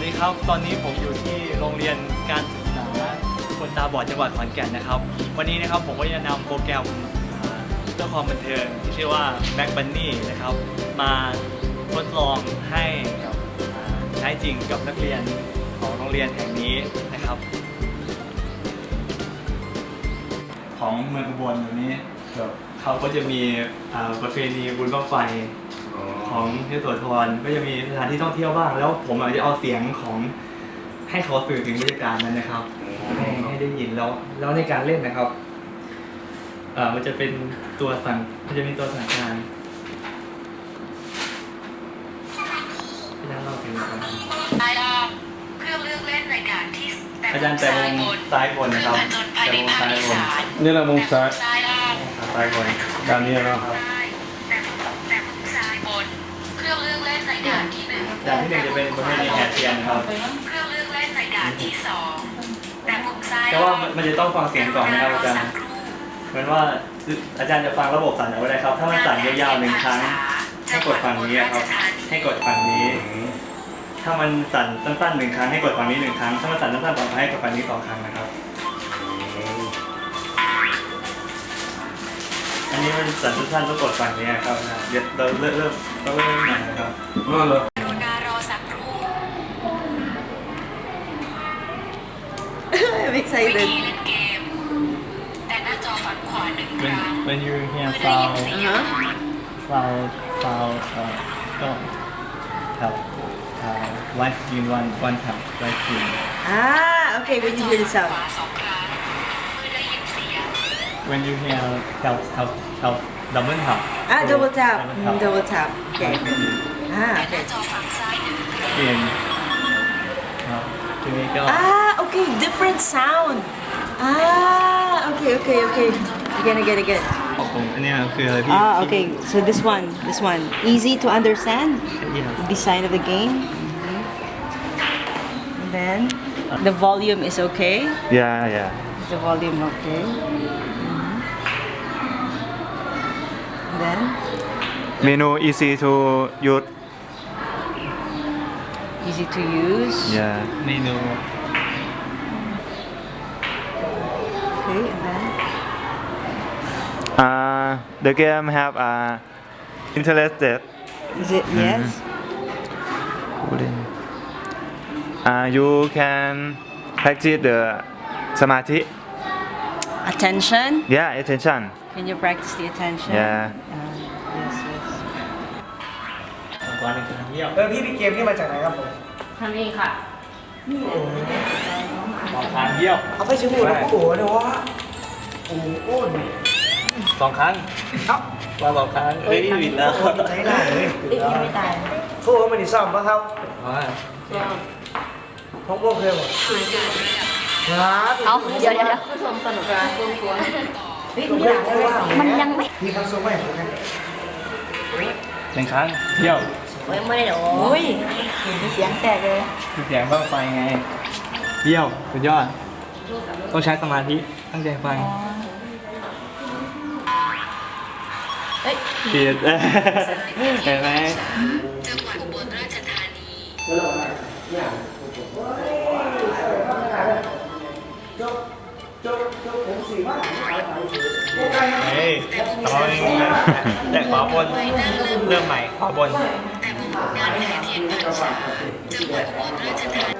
วัสดีครับ ตอนนี้ผมอยู่ที่โรงเรียนการศึกษาคนตาบอดจังหวัดขอนแก่นนะครับ วันนี้นะครับผมก็จะนำโปรแกรมเพื่อความบันเทิงที่ชื่อว่า Mac Bunny นะครับ มาทดลองให้กับใช้จริงกับนักเรียนของโรงเรียนแห่งนี้นะครับ ของเมืองอุบลอยู่นี้เขาก็จะมีอ่าประเพณีบุญบั้งไฟ ของเทพโสธรก็จะมีสถานที่ท่องเที่ยวบ้าง แล้วผมอาจจะเอาเสียงของให้เขาสื่อถึงบรรยากาศนั้นนะครับให้ให้ได้ยินแล้วแล้วในการเล่นนะครับเอ่อมันจะเป็นตัวสั่งมันจะมีตัวสั่งการอาจารย์เล่าถึงนะครับไายลาบเครื่องเลือกเล่นรายการที่อาจารย์แต่มุมซ้ายบนนะครับผจญภัยแต่ในมุมภาคซ้ายอีบนสานนี่แหละมุมซ้ายซ้ายลาบซ้ายบนด้านนี้เนาะซ้ายแต่มุมแต่มุมซ้ายบน เครื่องเลือกเล่นรายการ ที่หนึ่งอย่างที่หนึ่งจะเป็นประเพณีแห่เทียนนะครับเครื่องเลือกเล่นรายการที่สองแต่มุมซ้ายแต่ว่ามันมันจะต้องฟังเสียงก่อนนะครับอาจารย์เหมือนว่าอาจารย์จะฟังระบบสั่นเอาไว้เลยครับ ถ้ามันสั่นยาวๆหนึ่งครั้งให้กดฝั่งนี้ครับ ให้กดฝั่งนี้ ถ้ามันสั่นสั้นๆหนึ่งครั้งให้กดฝั่งนี้หนึ่งครั้ง ถ้ามันสั่นสั้นๆสองครั้งให้กดฝั่งนี้สองครั้งนะครับ อันนี้มันสั่นสั้นๆต้องกดฝั่งนี้ครับนะเดี๋ยวเราเริ่มเริ่มเราเริ่มใหม่นะครับ excited. ธีเล่นเกม แต่หน้าจอฝั่งขวาหนึ่งค when รั้ง when you hear เมื่อได้ยิน sound เสียง Uh-huh. sound sound เอ่อก็ครับเอ่อ live stream one one time live stream Ah, okay, when you hear the ขวา sound. สองครั้งเมื่อได้ยินเสียง when you hear tap tap tap double tap Ah, double tap. double Mm, tap double tap. Okay. แต่ Ah, หน้า okay. จอฝั่งซ้ายหนึ่งครั้ง เปลี่ยนครับทีนี้ก็ Ah, okay, different sound. Ah, okay, okay, okay. Again, again, again. ของผมอันเนี้ยคืออะไรพี่ Ah, okay. So this one, this one, easy to understand. Yes. Design of the game. And then the volume is okay. yeah yeah Is the volume okay? Mhm. And then เมนู easy to use easy to use. yeah เมนู Uh the game have uh interested is it yes? uh you can practice the สมาธิ Attention. yeah attention Can you practice the attention? Yeah. Uh, yes, yes. ก่อนหนึ่งครั้งเยี่ยมเออพี่ไปเกมนี่มาจากไหนครับผมทำเองค่ะสองครั้งเยี่ยมเอาไปชิบูนะโอ้โหเดี๋ยวว่าโอ้โหโอ้ย สองครั้งครับมาสองครั้งเฮ้ยผิดแล้วใช้ได้เลย If you retire. สู้ว่ามันดีซ่อมปะครับอ่าพกพวกเคยหมดครับเอาเดี๋ยวเดี๋ยวเดี๋ยวผู้ชมสนุกนะฟุ้งฟุ้งมันยังไม่มีคำสู้ไม่ผมนะหนึ่งครั้งเยี่ยมไม่ได้เดี๋ยวโอ้ยมีเสียงแทรกเลยคือเสียงบ้างไฟไงเยี่ยมสุดยอดต้องใช้สมาธิตั้งใจฟัง เฮ้ยผิดเห็นไหมจังหวัดอุบลราชธานีเฮ้ยต่อเองนะแต่ขวาบนเริ่มใหม่ขวาบน แต่มุมงานแห่เทียนพรรษาจังหวัดอุบลราชธานี